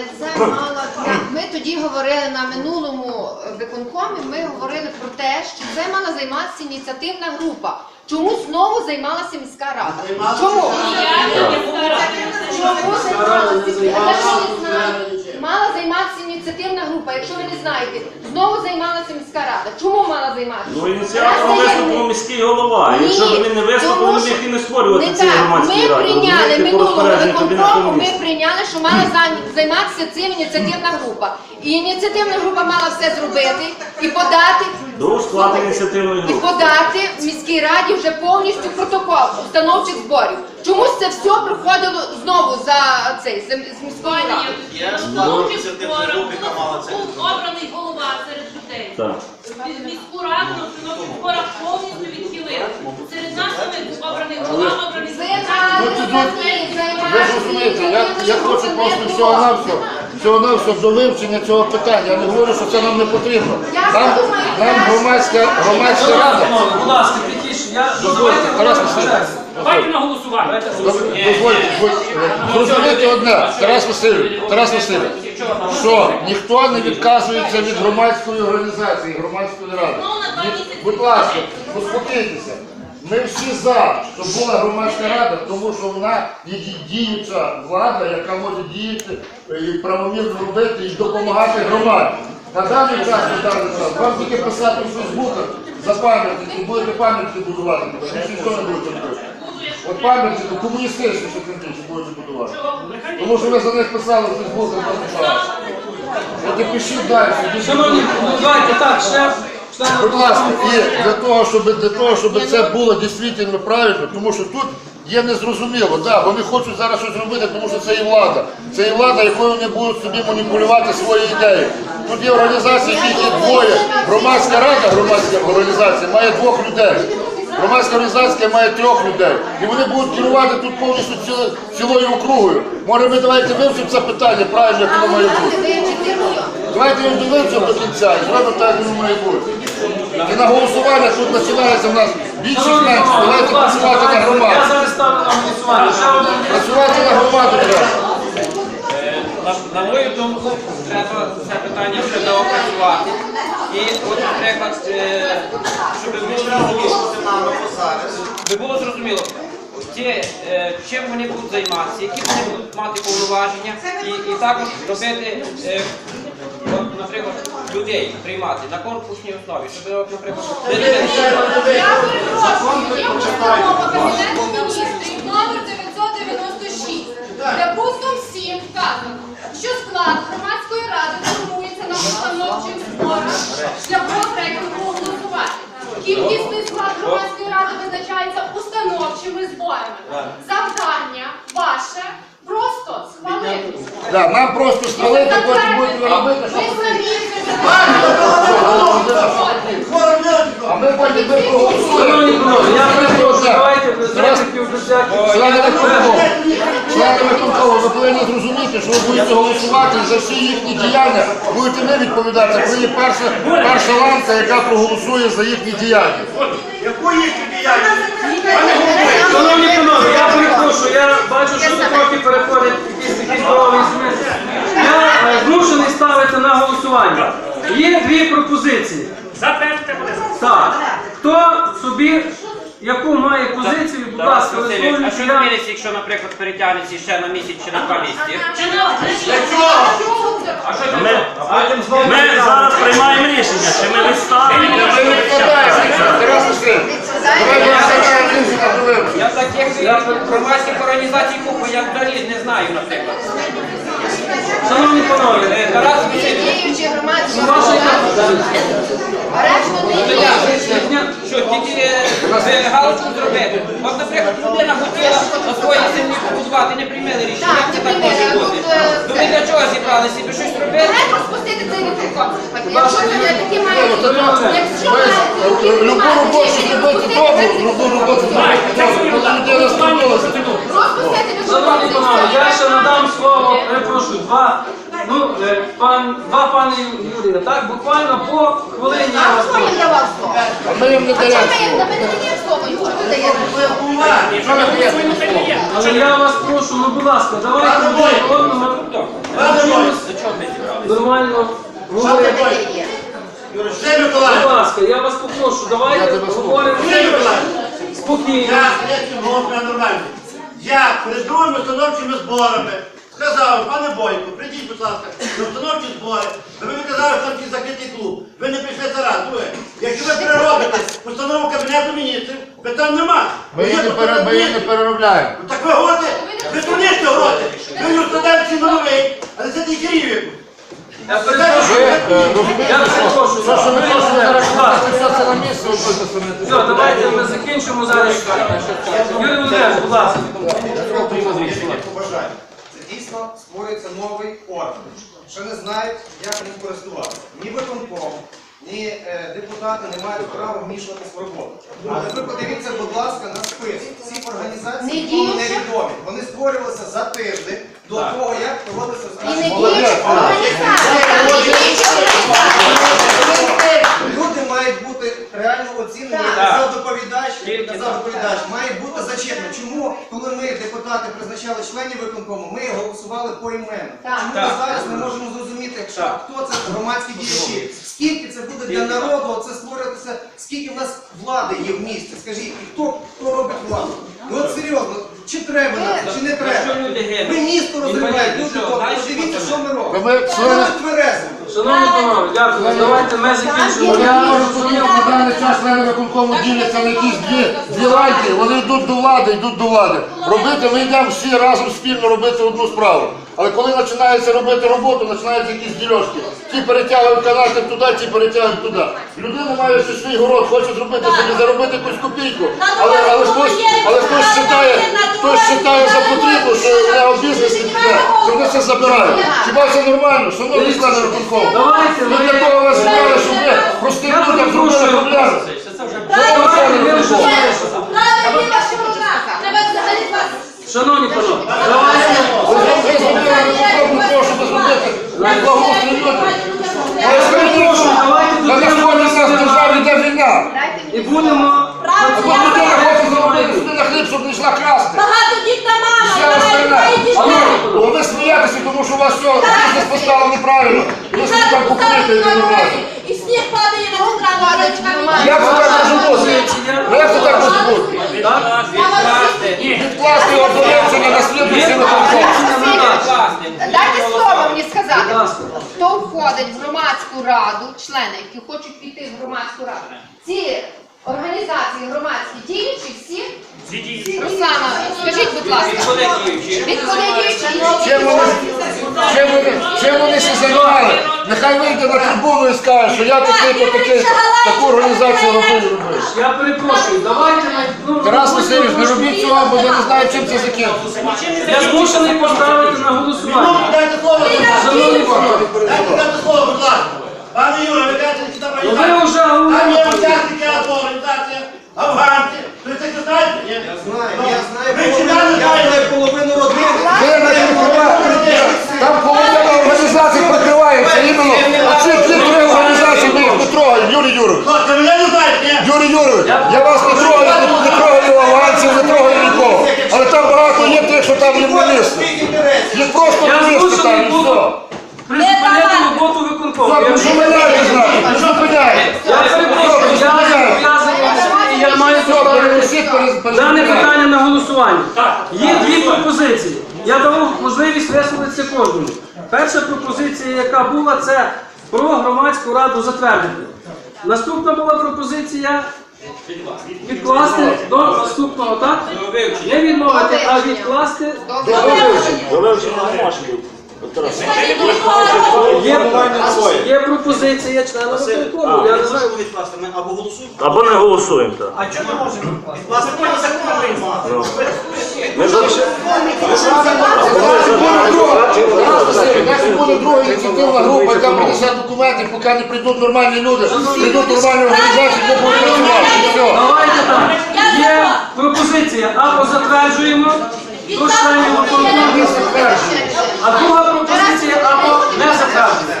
Але це мало. Ми тоді говорили на минулому виконкомі. Ми говорили про те, що це мала займатися ініціативна група. Чому знову займалася міська рада? Чому? Чому займалася? Я не знаю. Мала займатися ініціативна група. Якщо ви не знаєте, знову займалася міська рада. Чому мала займатися? Ну, ініціатором Раз виступив міський голова. Ні, Якщо б він не виступив, тому він що- міг і не створювати Не ці так. громадські Ми ради. прийняли розумієте, по минулого розпорядженню Кабінету виконкому, ми Міністрів. прийняли, що мала займатися цим ініціативна група. І ініціативна група мала все зробити і подати До складу ініціативної і групи. подати в міській раді вже повністю протокол установчих зборів. Чомусь це все проходило знову за цей з, з міської ради. Був обраний голова серед людей. Так. Від міську раду на установчих зборах повністю відхилили. Серед нас був обраний голова, обраний Ви Ну, ж розумієте, я, я хочу просто всього на все, всього на все до вивчення цього питання. Я не говорю, що це нам не потрібно. Нам, нам громадська, громадська рада. Будь ласка, тихіше, я Дозвольте, Тарас Васильович. Давайте на голосування. Дозвольте, одне, Тарас Васильович, Тарас Васильович, що ніхто не відказується від громадської організації, громадської ради. Ні- Будь ласка, успокійтеся. Ми всі за, щоб була громадська рада, тому що вона є діюча влада, яка може діяти і правомірно робити і допомагати громаді. На даний час, на даний час, вам тільки писати в Фейсбуках за пам'ятники, будете пам'ятники будувати, більше ніхто не буде робити. От пам'ятники комуністичні, що будете будувати. Тому що ви за них писали в Фейсбуках, там писали. От і пишіть далі. Шановні, ну давайте так, ще Будь ласка, і для того, щоб для того, щоб це було дійсно правильно, тому що тут є незрозуміло, да, вони хочуть зараз щось робити, тому що це і влада. Це і влада, якою вони будуть собі маніпулювати свої ідеї. Тут є організації, які є двоє. Громадська рада, громадська організація має двох людей. Громадська організація має трьох людей. І вони будуть керувати тут повністю ціло- цілою округою. Може, ми давайте вивчимо це питання правильно, як воно має бути. Давайте його довивчимо до кінця і зробимо так, як воно має бути. І на голосування тут починається в нас більше менше. Давайте працювати на давайте, Я громаду. зараз ставлю на голосування. Ще один. Працювати на громаду треба. На, на мою думку, треба це питання вже доопрацювати. І от, наприклад, е, щоб було зрозуміло, щоб було зрозуміло, ті, е, чим вони будуть займатися, які вони будуть мати повноваження, і, і також робити, е, наприклад, людей приймати на конкурсній основі, щоб, от, наприклад, постанова Кабінету міністрів. Номер 996, де пунктом 7 вказано, що склад громадської ради формується на установчих зборах шляхом рейтингового голосування. Кількісний склад громадської ради визначається установчими зборами. Завдання ваше просто схвалити. Да, нам просто схвалити, потім будете робити, що Шановні колеги, я перепрошую, давайте без репліків, без всяких. Члени виконкому, ви повинні зрозуміти, що ви будете голосувати за всі їхні діяння, будете не відповідати. Ви є перша, перша ланка, яка проголосує за їхні діяння. Шановні панове, я перепрошую, я бачу, що ви трохи переходять якийсь такий здоровий смисл. Я е, змушений ставити на голосування. Є дві пропозиції. Затвердити буде. Так. Хто собі яку має позицію, будь ласка, Васильович, а що Я- зміниться, якщо, наприклад, перетягнеться ще на місяць чи на два місяці? А що Ми, ми зараз приймаємо рішення, чи ми відставимо, чи ми виборів. Я таких громадських організацій купу, я взагалі не знаю, наприклад. Шановні панове, Е, Тарас Васильович, Діючі громадські ну, ваша яка Решта не діє. що тільки е, галочку зробити. От, наприклад, людина хотіла на своїй землі побудувати, не приймали рішення. Так, Як це не так може приймали, а бути? тут, е, То ви для чого зібралися? Ви щось робили? Треба розпустити цей виконком. Якщо це такі мають, Ну, то так, якщо ви мають, е, любу роботу зробити добру, любу роботу зробити добру, коли людина сподобалася. розпустити Шановні виконком. панове, я ще надам слово, перепрошую, два, ну, е, пан, два пани Юрія, так, буквально по хвилині я А вас хто їм прошу. давав слово? Ми їм не А чому ми їм не даємо слово? Чому ви даєте? Але я вас прошу, ну будь ласка, давайте один одному. нормально Що говорити. таке є? Юрій Будь Миколаївич, ласка, я вас попрошу, давайте говоримо Юрій Миколаївич, спокійно. я я цього нормально. Я перед другими установчими зборами сказав, пане Бойко, прийдіть, будь ласка, на установчі збори. Ви мені казали, що там якийсь закритий клуб. Ви не прийшли це раз. Друге, якщо ви переробите постанову Кабінету міністрів, питань нема. Ми її не пере- ми її не переробляємо. Ну, Так ви говорите, ви дурніште говорите. Ви не студентці новий, а не сидіть рівень. Я перепрошую. Е, розумієте, Я що перепрошую. що, що ми Будь хочемо зараз класти все це на місце, ви це самі. Все, давайте ми закінчимо зараз. Юрій Володимирович, будь ласка. побажання. Дійсно створюється новий орган. Ще не знають, як ним користуватися. Ні виконком, ні е, депутати не мають права вмішуватись в роботу. Але ви подивіться, будь ласка, на список. Ці організації нікому не відомі. Вони створювалися за тиждень до того, як проводився І не останній діючі організації, а не діючі організації. Люди мають бути реально оцінені, як Так. казав доповідач, Тільки казав так. доповідач, має бути зачетно. Чому, коли ми, депутати, призначали членів виконкому, ми голосували поіменно? Так. Чому Так. ми зараз не можемо зрозуміти, що, Так. хто це громадські діячі? Скільки це буде для Тільки народу, це створюватися, скільки в нас влади є в місті? Скажіть, і хто, хто робить владу? Ну от серйозно, чи треба нам, чи не що треба? люди гинуть? Ви місто розриваєте, Інваліди, люди що, добре, знаєш, подивіться, що що ми робимо. Та ми члени- Ми тверезимо. Шановні дякую. Давайте ми закінчимо. Я розумію, на даний час члени виконкому діляться на якісь дві, дві лайки, вони йдуть до влади, йдуть до влади. Робити, ми йдемо всі разом спільно робити одну справу. Але коли починається робити роботу, починаються якісь дільошки. Ті перетягують канати туди, ті перетягують туди. Людина має ще свій город, хоче зробити собі, заробити якусь копійку. Але, але хтось, але хтось вважає, хтось вважає за потрібну, що в нього бізнес не піде, що вони це забирають. Хіба це нормально? Шановні члени виконкому. Давайте, Ми ми- для того вас зібрали, щоб ви простим Я людям зробили проблеми. Шановні панове, давайте. І будемо. На хліб, щоб не йшла красти. багатодітна мама, остальне. двоє дітей. А ви, смієтеся, тому що у вас все бізнес поставили неправильно. Ви собі там і не нормально. І сніг падає на нормально. Як це так може бути? Ну, Як це так може бути? Відкласти обов'язання на слідуючий виконком. Дайте слово мені сказати. Будь ласка. Хто входить в громадську раду, члени, які хочуть піти в громадську раду? Ці організації громадські діючі всі? Руслана, скажіть, будь ласка. Відколи? Чим вони, чим вони, чим вони всі займали? Нехай вийде на трибуну і скаже, що я такий такий, таку організацію робив робив. Я перепрошую, давайте ми. ну, Тарас Васильович, не робіть цього, бо я не знаю, чим це закінчиться. Я змушений поставити на голосування. дайте слово, будь ласка. Шановні панове, Дайте дайте слово, будь ласка. Пане Юра, ви кажете, що там ну ви вже Там є говорите. учасники АТО, організація, афганці. Ви це не знаєте? ні? Я знаю, я знаю Ви половину, читали, я знаю знаєте? половину родини. Ви на інформації, там половина організацій прикривається іменно. А ці ті три організації ми їх не трогаємо, Юрій Юрович. Це мене не знаєте, ні? Юрій Юрович, я вас не трогаю, не, не трогаю авансів, не трогаю нікого. Але там багато є тих, що там не. Своїх інтересів. Їх просто Я не місце там змушений і буду все. призупиняти роботу виконкому. Що, Я- зупиняйте, значить, ну, зупиняйте. Я перепрошую, я зобов'язаний і я маю перенесіть. дане питання на голосування. Є дві пропозиції. Я дав можливість висловитися кожному. Перша пропозиція, яка була, це про громадську раду затвердити. Наступна була пропозиція відкласти до наступного, так? Не відмовити, а відкласти До вивчення не може бути. Є, є пропозиція члена виконкому. Я не знаю. Або голосуємо. Або не голосуємо так. А чому не можемо? Закон. Ми за- буде друга ініціативна група, яка принесе документи, поки не прийдуть нормальні люди, прийдуть нормальні організації, де будуть працювати. Давайте так. Є пропозиція або затверджуємо до членів виконкому, а друга пропозиція або не затверджуємо.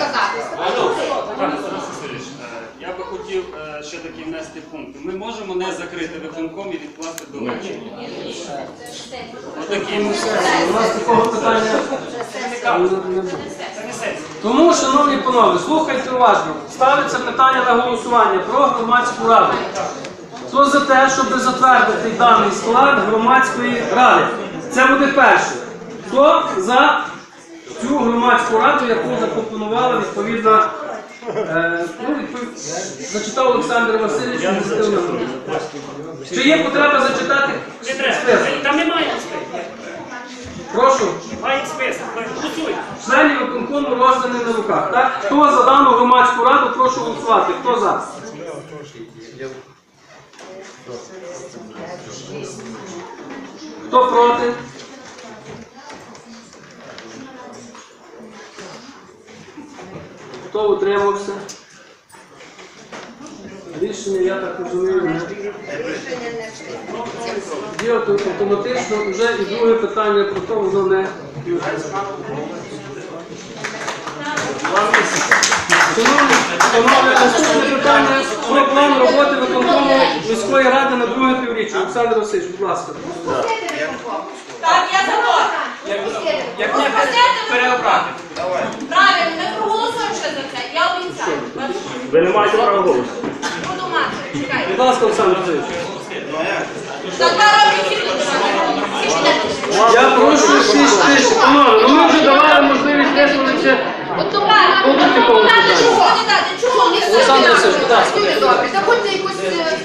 Я би хотів ще такий внести пункт. Ми можемо не закрити виконком і відкласти до. Отакий ми У нас такого питання. Тому, шановні панове, слухайте уважно. Ставиться питання на голосування про громадську раду. Хто за те, щоб затвердити даний склад громадської ради? Це буде перше. Хто за цю громадську раду, яку запропонувала відповідна. Е, ну, Зачитав Олександр Васильович. Чи є потреба зачитати Не треба. список? Там немає списку. Прошу. Має список. Голосуй. Членів виконкому розданий на руках. Так? Хто за дану громадську раду, прошу голосувати. Хто за? Хто проти? Хто утримався? Рішення, я так розумію, не. Є автоматично вже і друге питання про то, воно не шановні, наступне питання про план роботи виконкому міської ради на друге півріччя. Олександр Васильович, будь ласка. Як не переобрати. Правильно, ми проголосуємо ще за це. Я обіцяю. Ви не маєте права голосу. Буду мати, чекайте. Будь ласка, Олександр Васильович. Ну, я прошу 6 тисяч. Ну, ми вже давали можливість висловитися. Олександр Васильович, будь ласка. Заходьте якось... Е,